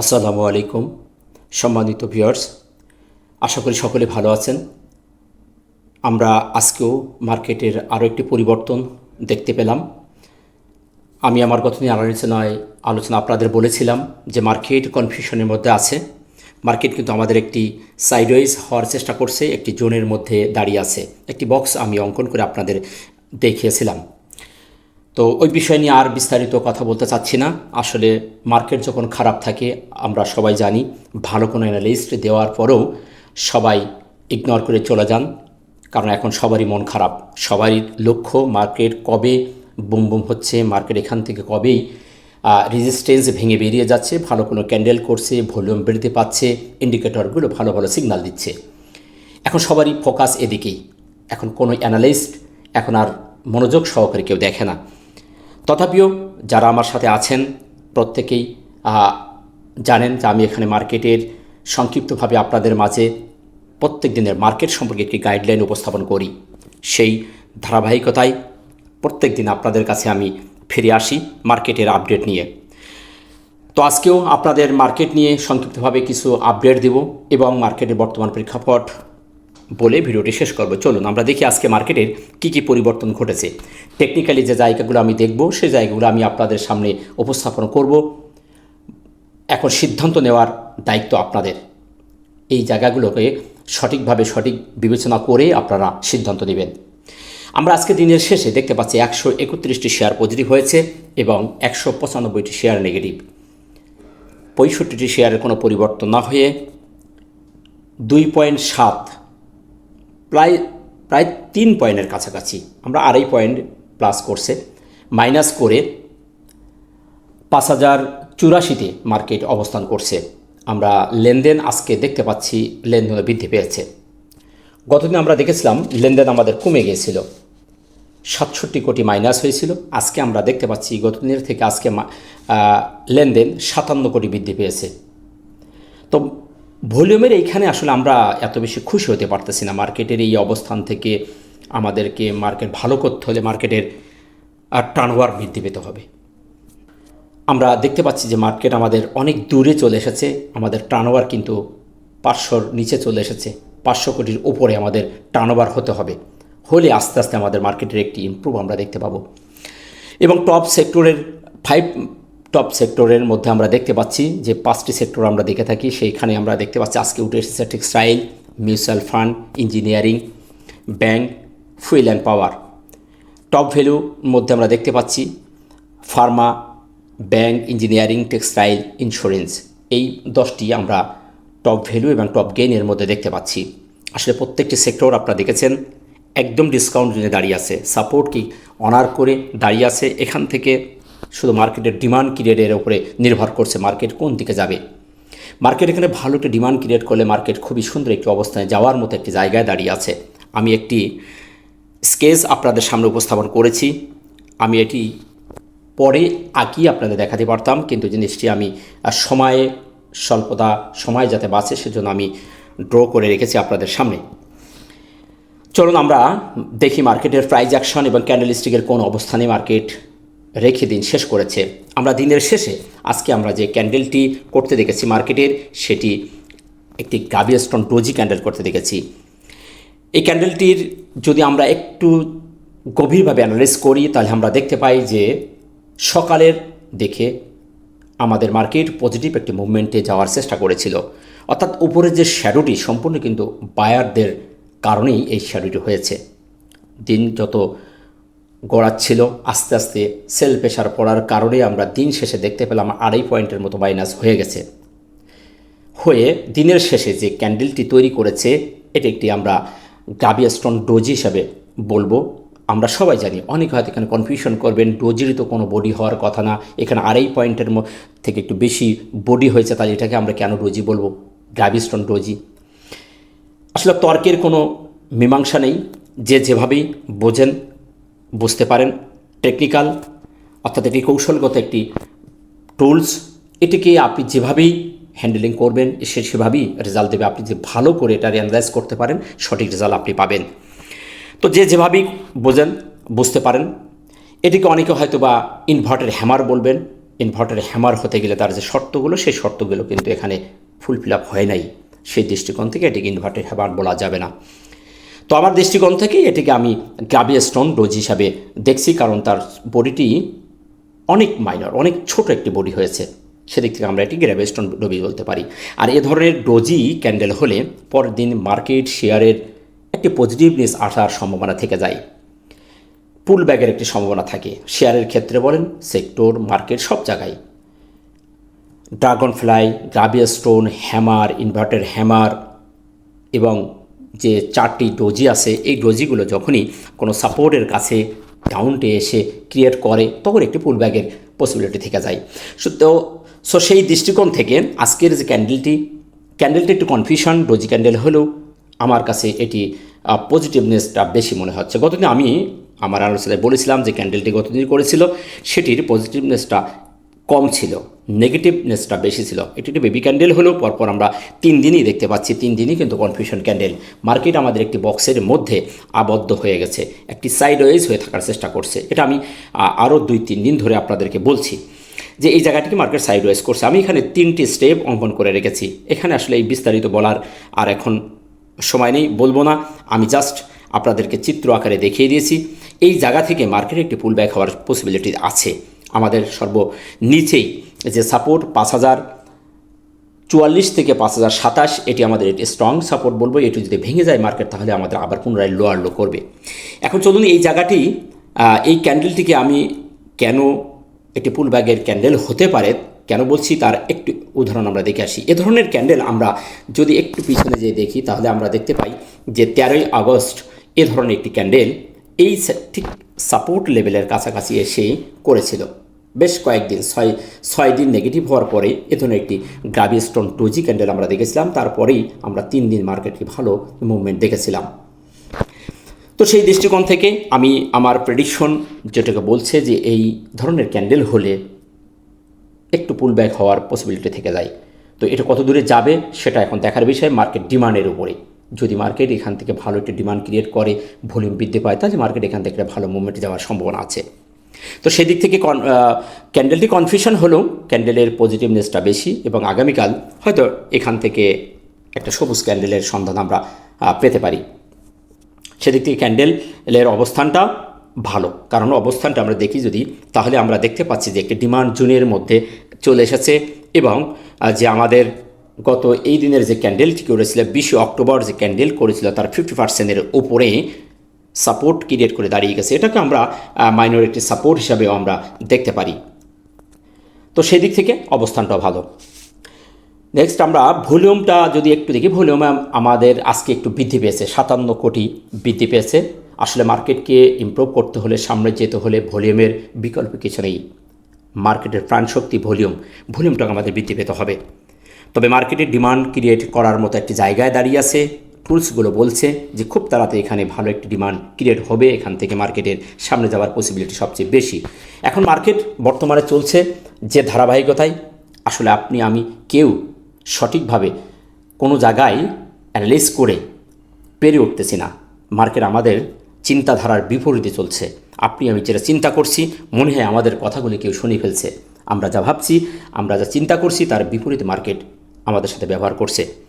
আসসালামু আলাইকুম, সম্মানিত ভিউয়ার্স, আশা করি সকলে ভালো আছেন। আমরা আজকেও মার্কেটের আরও একটি পরিবর্তন দেখতে পেলাম। আমি আমার গত দিন আলোচনায়, আলোচনা আপনাদের বলেছিলাম যে মার্কেট কনফিউশনের মধ্যে আছে। মার্কেট কিন্তু আমাদের একটি সাইডওয়েজ হওয়ার চেষ্টা করছে, একটি জোনের মধ্যে দাঁড়িয়ে আছে। একটি বক্স আমি অঙ্কন করে আপনাদের দেখিয়েছিলাম। তো ওই বিষয় নিয়ে আর বিস্তারিত কথা বলতে চাচ্ছি না। আসলে মার্কেট যখন খারাপ থাকে, আমরা সবাই জানি, ভালো কোনো অ্যানালিস্ট দেওয়ার পরেও সবাই ইগনোর করে চলে যান। কারণ এখন সবারই মন খারাপ। সবারই লক্ষ্য মার্কেট কবে বুম বুম হচ্ছে মার্কেট এখান থেকে কবেই রেজিস্ট্যান্স ভেঙে বেরিয়ে যাচ্ছে, ভালো কোনো ক্যান্ডেল করছে ভলিউম বেরোতে পাচ্ছে ইন্ডিকেটরগুলো ভালো ভালো সিগন্যাল দিচ্ছে। এখন সবারই ফোকাস এদিকেই। এখন কোনো অ্যানালিস্ট এখন আর মনোযোগ সহকারে কেউ দেখে না। তথাপিও যারা আমার সাথে আছেন, প্রত্যেকেই জানেন যে আমি এখানে মার্কেটের সংক্ষিপ্তভাবে আপনাদের মাঝে প্রত্যেক দিনের মার্কেট সম্পর্কে একটি গাইডলাইন উপস্থাপন করি। সেই ধারাবাহিকতায় প্রত্যেক দিন আপনাদের কাছে আমি ফিরে আসি মার্কেটের আপডেট নিয়ে। তো আজকেও আপনাদের মার্কেট নিয়ে সংক্ষিপ্তভাবে কিছু আপডেট দেব এবং মার্কেটের বর্তমান প্রেক্ষাপট বলে ভিডিওটি শেষ করব। চলুন, আমরা দেখি আজকে মার্কেটের কি কি পরিবর্তন ঘটেছে। টেকনিক্যালি যে জায়গাগুলো আমি দেখব, সেই জায়গাগুলো আমি আপনাদের সামনে উপস্থাপন করব। এখন সিদ্ধান্ত নেওয়ার দায়িত্ব আপনাদের। এই জায়গাগুলোকে সঠিকভাবে সঠিক বিবেচনা করে আপনারা সিদ্ধান্ত নেবেন। আমরা আজকে দিনের শেষে দেখতে পাচ্ছি একশো একত্রিশটি শেয়ার পজিটিভ হয়েছে এবং একশো পঁচানব্বইটি শেয়ার নেগেটিভ পঁয়ষট্টিটি শেয়ারের কোনো পরিবর্তন না হয়ে দুই পয়েন্ট সাত প্রায় প্রায় তিন পয়েন্টের কাছাকাছি। আমরা আড়াই পয়েন্ট প্লাস করছে। মাইনাস করে পাঁচ হাজার চুরাশিতে মার্কেট অবস্থান করছে। আমরা লেনদেন আজকে দেখতে পাচ্ছি, লেনদেন বৃদ্ধি পেয়েছে। গতদিন আমরা দেখেছিলাম, লেনদেন আমাদের কমে গিয়েছিল। সাতষট্টি কোটি মাইনাস হয়েছিল। আজকে আমরা দেখতে পাচ্ছি, গতদিনের থেকে আজকে লেনদেন সাতান্ন কোটি বৃদ্ধি পেয়েছে। তো ভলিউমের এইখানে আসলে আমরা এত বেশি খুশি হতে পারতেছি না। মার্কেটের এই অবস্থান থেকে আমাদেরকে মার্কেট ভালো করতে হলে মার্কেটের টার্নওভার বৃদ্ধি পেতে হবে। আমরা দেখতে পাচ্ছি যে মার্কেট আমাদের অনেক দূরে চলে এসেছে। আমাদের টার্নওভার কিন্তু পাঁচশোর নিচে চলে এসেছে। পাঁচশো কোটির উপরে আমাদের টার্নওভার হতে হবে। হলে আস্তে আস্তে আমাদের মার্কেটের একটি ইমপ্রুভ আমরা দেখতে পাবো। এবং টপ সেক্টরের ফাইভ টপ সেক্টরের মধ্যে আমরা দেখতে পাচ্ছি যে পাঁচটি সেক্টর আমরা দেখে থাকি, সেইখানে আমরা দেখতে পাচ্ছি আজকে উঠে এসেছে textile, mutual fund, engineering, bank, fuel and power. Top ভ্যালুর মধ্যে আমরা দেখতে পাচ্ছি pharma, bank, engineering, textile, insurance. এই দশটি আমরা টপ ভ্যালু এবং টপ গেইনের মধ্যে দেখতে পাচ্ছি। আসলে প্রত্যেকটি সেক্টর আপনারা দেখেছেন একদম ডিসকাউন্ট নিয়ে দাঁড়িয়ে আছে। সাপোর্ট কি অনার করে দাঁড়িয়ে আছে? এখান থেকে শুধু মার্কেটের ডিমান্ড ক্রিয়েটের উপরে নির্ভর করছে মার্কেট কোন দিকে যাবে। মার্কেট এখানে ভালো একটি ডিমান্ড ক্রিয়েট করলে মার্কেট খুবই সুন্দর একটি অবস্থানে যাওয়ার মতো একটি জায়গায় দাঁড়িয়ে আছে। আমি একটি স্কেচ আপনাদের সামনে উপস্থাপন করেছি। আমি এটি পরে আঁকিয়ে আপনাদের দেখাতে পারতাম, কিন্তু জিনিসটি আমি সময়ে, স্বল্পতা, সময় যাতে বাঁচে সেজন্য আমি ড্র করে রেখেছি আপনাদের সামনে। চলুন আমরা দেখি মার্কেটের প্রাইজ অ্যাকশন এবং ক্যান্ডেলস্টিকের কোন অবস্থানে মার্কেট রেখে দিন, শেষ করেছে। আমরা দিনের শেষে আজকে আমরা যে ক্যান্ডেলটি করতে দেখেছি মার্কেটের, সেটি একটি গাবিয়াস্টন ডোজি ক্যান্ডেল করতে দেখেছি। এই ক্যান্ডেলটির যদি আমরা একটু গভীরভাবে অ্যানালাইজ করি, তাহলে আমরা দেখতে পাই যে সকালের দেখে আমাদের মার্কেট পজিটিভ একটি মুভমেন্টে যাওয়ার চেষ্টা করেছিল। অর্থাৎ উপরের যে শ্যাডোটি সম্পূর্ণ কিন্তু বায়ারদের কারণেই এই শ্যাডোটি হয়েছে। দিন যত গড়াচ্ছিল। আস্তে আস্তে সেল প্রেশার পড়ার কারণে আমরা দিন শেষে দেখতে পেলাম আড়াই পয়েন্টের মতো মাইনাস হয়ে গেছে। হয়ে দিনের শেষে যে ক্যান্ডেলটি তৈরি করেছে, এটি একটি আমরা গাবিয়াস্টন ডোজি হিসাবে বলব। আমরা সবাই জানি, অনেকে হয়তো এখানে কনফিউশন করবেন, ডোজিরই তো কোনো বডি হওয়ার কথা না। এখানে আড়াই পয়েন্টের থেকে একটু বেশি বডি হয়েছে, তাহলে এটাকে আমরা কেন ডোজি বলব? Gravestone doji. আসলে তর্কের কোনো মীমাংসা নেই। যে যেভাবেই বোঝেন বুঝতে পারেন টেকনিক্যাল অর্থাৎ এটি কৌশলগত একটি টুলস এটিকে আপনি যেভাবেই হ্যান্ডেলিং করবেন, সে সেভাবেই রেজাল্ট দেবে। আপনি যে ভালো করে এটা অ্যানালাইজ করতে পারেন, সঠিক রেজাল্ট আপনি পাবেন। তো যে যেভাবেই বোঝেন, বুঝতে পারেন। এটিকে অনেকে হয়তো বা ইনভার্টের হ্যামার বলবেন। ইনভার্টারে হ্যামার হতে গেলে তার যে শর্তগুলো, সেই শর্তগুলো কিন্তু এখানে ফুলফিল আপ হয় নাই। সেই দৃষ্টিকোণ থেকে এটিকে ইনভার্টার হ্যামার বলা যাবে না। তো আমার দৃষ্টিকোণ থেকে এটিকে আমি গ্রাবি স্টোন ডোজ হিসাবে দেখছি, কারণ তার বডিটি অনেক মাইনর, অনেক ছোট একটি বডি হয়েছে। সেদিক থেকে আমরা এটি গ্র্যাবে স্টোন ডোবি বলতে পারি। আর এ ধরনের ডোজি ক্যান্ডেল হলে পরের দিন মার্কেট শেয়ারের একটি পজিটিভনেস আসার সম্ভাবনা থেকে যায়। পুল ব্যাগের একটি সম্ভাবনা থাকে। শেয়ারের ক্ষেত্রে বলেন, সেক্টর, মার্কেট, সব জায়গায়। ড্রাগন ফ্লাই গ্রাবিয়া স্টোন, হ্যামার, ইনভার্টার হ্যামার এবং যে চারটি ডোজি আছে, এই ডোজিগুলো যখনই কোনো সাপোর্টের কাছে ডাউনটে এসে ক্রিয়েট করে, তখন একটি পুল ব্যাগের পসিবিলিটি থেকে যায়। সো, তো, সো সেই দৃষ্টিকোণ থেকে আজকের যে ক্যান্ডেলটি ক্যান্ডেলটি একটু কনফিউশন ডোজি ক্যান্ডেল হলেও আমার কাছে এটি পজিটিভনেসটা বেশি মনে হচ্ছে। গতদিন আমি আমার আলোচনায় বলেছিলাম যে ক্যান্ডেলটি গতদিন করেছিল, সেটির পজিটিভনেসটা কম ছিল। নেগেটিভনেসটা বেশি ছিল। এটি একটি বেবি ক্যান্ডেল হলেও পরপর আমরা তিন দিনই দেখতে পাচ্ছি, তিন দিনই কিন্তু কনফিউশন ক্যান্ডেল মার্কেট আমাদের একটি বক্সের মধ্যে আবদ্ধ হয়ে গেছে, একটি সাইড ওয়েজ হয়ে থাকার চেষ্টা করছে। এটা আমি আরও দুই, তিন দিন ধরে আপনাদেরকে বলছি যে এই জায়গাটিকে মার্কেট সাইড ওয়েজ করছে। আমি এখানে তিনটি স্টেপ অঙ্কন করে রেখেছি। এখানে আসলে এই বিস্তারিত বলার আর এখন সময় নেই, বলব না। আমি জাস্ট আপনাদেরকে চিত্র আকারে দেখিয়ে দিয়েছি। এই জায়গা থেকে মার্কেটে একটি পুল ব্যাক হওয়ার পসিবিলিটি আছে। আমাদের সর্ব নিচেই যে সাপোর্ট পাঁচ হাজার, চুয়াল্লিশ থেকে পাঁচ হাজার সাতাশ, এটি আমাদের একটি স্ট্রং সাপোর্ট বলব। এটি যদি ভেঙে যায় মার্কেট তাহলে আমাদের আবার পুনরায় লোয়ার লো করবে। এখন চলুন এই জায়গাটি এই ক্যান্ডেলটিকে আমি কেন একটি পুল ব্যাগের ক্যান্ডেল হতে পারে, কেন বলছি তার একটু উদাহরণ আমরা দেখে আসি। এ ধরনের ক্যান্ডেল আমরা যদি একটু পিছনে যেয়ে দেখি, তাহলে আমরা দেখতে পাই যে তেরোই আগস্ট এ ধরনের একটি ক্যান্ডেল এই ঠিক সাপোর্ট লেভেলের কাছাকাছি এসে করেছিল। বেশ কয়েকদিন, ছয় ছয় দিন নেগেটিভ হওয়ার পরে এ ধরনের একটি গ্রাভি স্টোন টুজি ক্যান্ডেল আমরা দেখেছিলাম। তারপরেই আমরা তিন দিন মার্কেটকে ভালো মুভমেন্ট দেখেছিলাম। তো সেই দৃষ্টিকোণ থেকে আমি আমার প্রেডিকশন যেটাকে বলছে যে এই ধরনের ক্যান্ডেল হলে একটু পুল ব্যাক হওয়ার পসিবিলিটি থেকে যায়। তো এটা কত দূরে যাবে সেটা এখন দেখার বিষয় মার্কেট ডিমান্ডের উপরে। যদি মার্কেট এখান থেকে ভালো একটি ডিমান্ড ক্রিয়েট করে ভলিউম বৃদ্ধি পায়, তাহলে মার্কেট এখান থেকে একটা ভালো মুভমেন্টে যাওয়ার সম্ভাবনা আছে। তো সেদিক থেকে ক্যান্ডেলটি কনফিউশন হলেও ক্যান্ডেলের পজিটিভনেসটা বেশি এবং আগামীকাল হয়তো এখান থেকে একটা সবুজ ক্যান্ডেলের সন্ধান আমরা পেতে পারি। সেদিক থেকে ক্যান্ডেলের অবস্থানটা ভালো। কারণ অবস্থানটা আমরা দেখি যদি, তাহলে আমরা দেখতে পাচ্ছি যে একটি ডিমান্ড জুনের মধ্যে চলে এসেছে এবং যে আমাদের গত এই দিনের যে ক্যান্ডেলটি করেছিল বিশে অক্টোবর যে ক্যান্ডেল করেছিল, তার ফিফটি পার্সেন্টের উপরে সাপোর্ট ক্রিয়েট করে দাঁড়িয়ে গেছে। এটাকে আমরা মাইনরিটি সাপোর্ট হিসাবেও আমরা দেখতে পারি। তো সেই দিক থেকে অবস্থানটা ভালো। নেক্সট আমরা ভলিউমটা যদি একটু দেখি, ভলিউম আমাদের আজকে একটু বৃদ্ধি পেয়েছে, সাতান্ন কোটি বৃদ্ধি পেয়েছে। আসলে মার্কেটকে ইমপ্রুভ করতে হলে, সামনে যেতে হলে ভলিউমের বিকল্প কিছু নেই। মার্কেটের প্রাণশক্তি, ভলিউম, ভলিউমটাকে আমাদের বৃদ্ধি পেতে হবে। তবে মার্কেটের ডিমান্ড ক্রিয়েট করার মতো একটি জায়গায় দাঁড়িয়ে আছে। টুলসগুলো বলছে যে খুব তাড়াতাড়ি এখানে ভালো একটি ডিমান্ড ক্রিয়েট হবে এখান থেকে মার্কেটের সামনে যাওয়ার পসিবিলিটি সবচেয়ে বেশি। এখন মার্কেট বর্তমানে চলছে যে ধারাবাহিকতায়, আসলে আপনি, আমি কেউ সঠিকভাবে কোনো জায়গায় অ্যানালাইজ করে পেরে উঠতেছি না। মার্কেট আমাদের চিন্তাধারার বিপরীতে চলছে। আপনি, আমি যেটা চিন্তা করছি, মনে হয় আমাদের কথাগুলি কেউ শুনে ফেলছে। আমরা যা ভাবছি, আমরা যা চিন্তা করছি, তার বিপরীত মার্কেট আমাদের সাথে ব্যবহার করছে।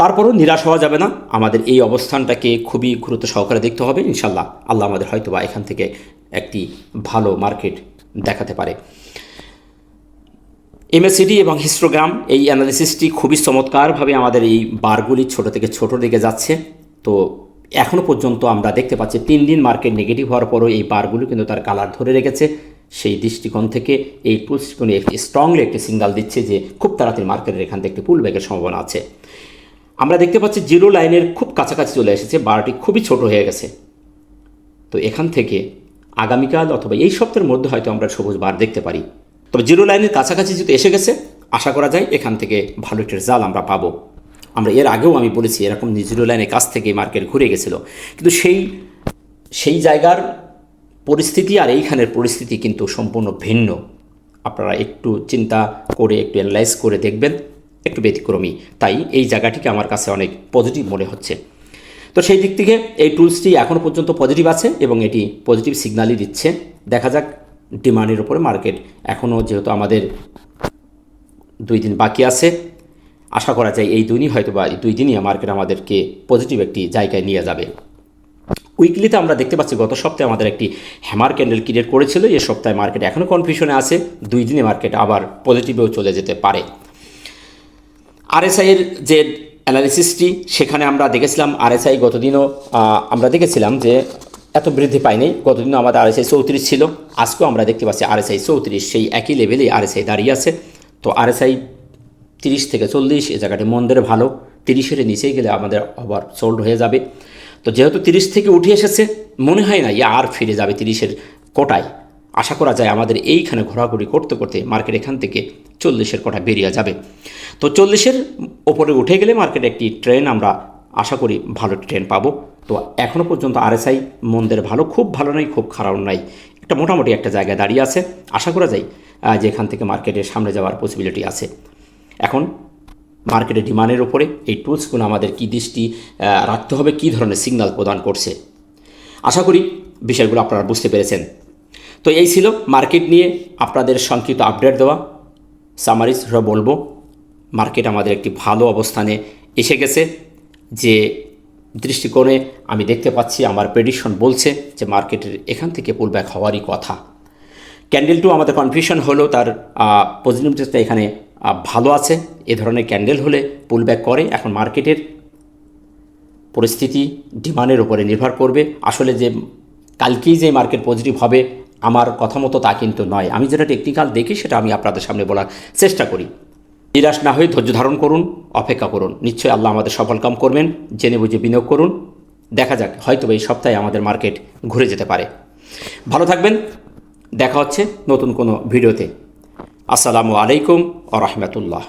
তারপরও নিরাশ হওয়া যাবে না। আমাদের এই অবস্থানটাকে খুবই গুরুত্ব সহকারে দেখতে হবে। ইনশাল্লাহ আল্লাহ আমাদের হয়তো বা এখান থেকে একটি ভালো মার্কেট দেখাতে পারে। এমএসিডি এবং হিস্টোগ্রাম এই অ্যানালিসিসটি খুবই চমৎকারভাবে আমাদের এই বারগুলি ছোট থেকে ছোট দিকে যাচ্ছে। তো এখনও পর্যন্ত আমরা দেখতে পাচ্ছি তিন দিন মার্কেট নেগেটিভ হওয়ার পরও এই বারগুলি কিন্তু তার কালার ধরে রেখেছে। সেই দৃষ্টিকোণ থেকে এই টুলসগুলি একটি স্ট্রংলি একটি সিঙ্গাল দিচ্ছে যে খুব তাড়াতাড়ি মার্কেটের এখান থেকে একটি পুল ব্যাগের সম্ভাবনা আছে। আমরা দেখতে পাচ্ছি জিরো লাইনের খুব কাছাকাছি চলে এসেছে, বারটি খুবই ছোট হয়ে গেছে। তো এখান থেকে আগামীকাল অথবা এই সপ্তাহের মধ্যে হয়তো আমরা সবুজ বার দেখতে পারি। তবে জিরো লাইনের কাছাকাছি যেহেতু এসে গেছে, আশা করা যায় এখান থেকে ভালো একটা রেজাল্ট আমরা পাবো। আমরা এর আগেও আমি বলেছি, এরকম জিরো লাইনের কাছ থেকে মার্কেট ঘুরে গেছিল। কিন্তু সেই সেই জায়গার পরিস্থিতি আর এইখানের পরিস্থিতি কিন্তু সম্পূর্ণ ভিন্ন। আপনারা একটু চিন্তা করে, একটু অ্যানালাইজ করে দেখবেন। একটু ব্যতিক্রমী। তাই এই জায়গাটিকে আমার কাছে অনেক পজিটিভ মনে হচ্ছে। তো সেই দিক থেকে এই টুলসটি এখনও পর্যন্ত পজিটিভ আছে এবং এটি পজিটিভ সিগনালই দিচ্ছে। দেখা যাক ডিমান্ডের উপরে মার্কেট এখনও যেহেতু আমাদের দুই দিন বাকি আছে, আশা করা যায় এই দুদিনই হয়তো বা এই দুই দিনই মার্কেট আমাদেরকে পজিটিভ একটি জায়গায় নিয়ে যাবে। উইকলিতে আমরা দেখতে পাচ্ছি গত সপ্তাহে আমাদের একটি হ্যামার ক্যান্ডেল ক্রিয়েট করেছিল। এ সপ্তাহে মার্কেট এখনও কনফিউশনে আছে। দুই দিনে মার্কেট আবার পজিটিভেও চলে যেতে পারে। আরএসআই এর যে অ্যানালিসিসটি সেখানে আমরা দেখেছিলাম আরএসআই গতদিনও আমরা দেখেছিলাম যে এত বৃদ্ধি পায়নি। গতদিনও আমাদের আরএসআই চৌত্রিশ ছিল। আজকেও আমরা দেখতে পাচ্ছি আরএসআই চৌত্রিশ, সেই একই লেভেলেই আরএসআই দাঁড়িয়ে আছে। তো আরএসআই তিরিশ থেকে চল্লিশ, এ জায়গাটি মন্দের ভালো। তিরিশের নিচেই গেলে আমাদের আবার সোল্ড হয়ে যাবে। তো যেহেতু তিরিশ থেকে উঠে এসেছে, মনে হয় না ইয়ে আর ফিরে যাবে তিরিশের কোটায়। আশা করা যায় আমাদের এইখানে ঘোরাঘুরি করতে করতে মার্কেট এখান থেকে চল্লিশের কটা বেরিয়ে যাবে। তো চল্লিশের ওপরে উঠে গেলে মার্কেটে একটি ট্রেন আমরা আশা করি ভালো ট্রেন পাবো। তো এখনও পর্যন্ত আরএসআই মন্দের ভালো, খুব ভালো নয়, খুব খারাপ নাই একটা মোটামুটি একটা জায়গায় দাঁড়িয়ে আছে। আশা করা যায় যে এখান থেকে মার্কেটের সামনে যাওয়ার পসিবিলিটি আছে। এখন মার্কেটে ডিমান্ডের উপরে এই টুলসগুলো আমাদের কী দৃষ্টি রাখতে হবে, কী ধরনের সিগন্যাল প্রদান করছে? আশা করি বিষয়গুলো আপনারা বুঝতে পেরেছেন। তো এই ছিল মার্কেট নিয়ে আপনাদের সংক্ষিপ্ত আপডেট দেওয়া। সামারিজ বলব, মার্কেট আমাদের একটি ভালো অবস্থানে এসে গেছে, যে দৃষ্টিকোণে আমি দেখতে পাচ্ছি, আমার প্রেডিকশন বলছে যে মার্কেটের এখান থেকে পুলব্যাক হওয়ারই কথা। ক্যান্ডেল টু আমাদের কনফিউশন হলো, তার পজিটিভটা এখানে ভালো আছে, এ ধরনের ক্যান্ডেল হলে পুলব্যাক করে, এখন মার্কেটের পরিস্থিতি ডিমান্ডের উপরে নির্ভর করবে। আসলে যে, কালকেই যে মার্কেট পজিটিভ হবে আমার কথা মতো তা কিন্তু নয়। আমি যেটা টেকনিক্যাল দেখি, সেটা আমি আপনাদের সামনে বলার চেষ্টা করি। নিরাশ না হয়ে ধৈর্য ধারণ করুন, অপেক্ষা করুন। নিশ্চয়ই আল্লাহ আমাদের সফল কাম করবেন, জেনে বুঝে বিনিয়োগ করুন। দেখা যাক, হয়তো এই সপ্তাহে আমাদের মার্কেট ঘুরে যেতে পারে। ভালো থাকবেন। দেখা হচ্ছে নতুন কোনো ভিডিওতে। আসসালামু আলাইকুম ও রহমতুল্লাহ।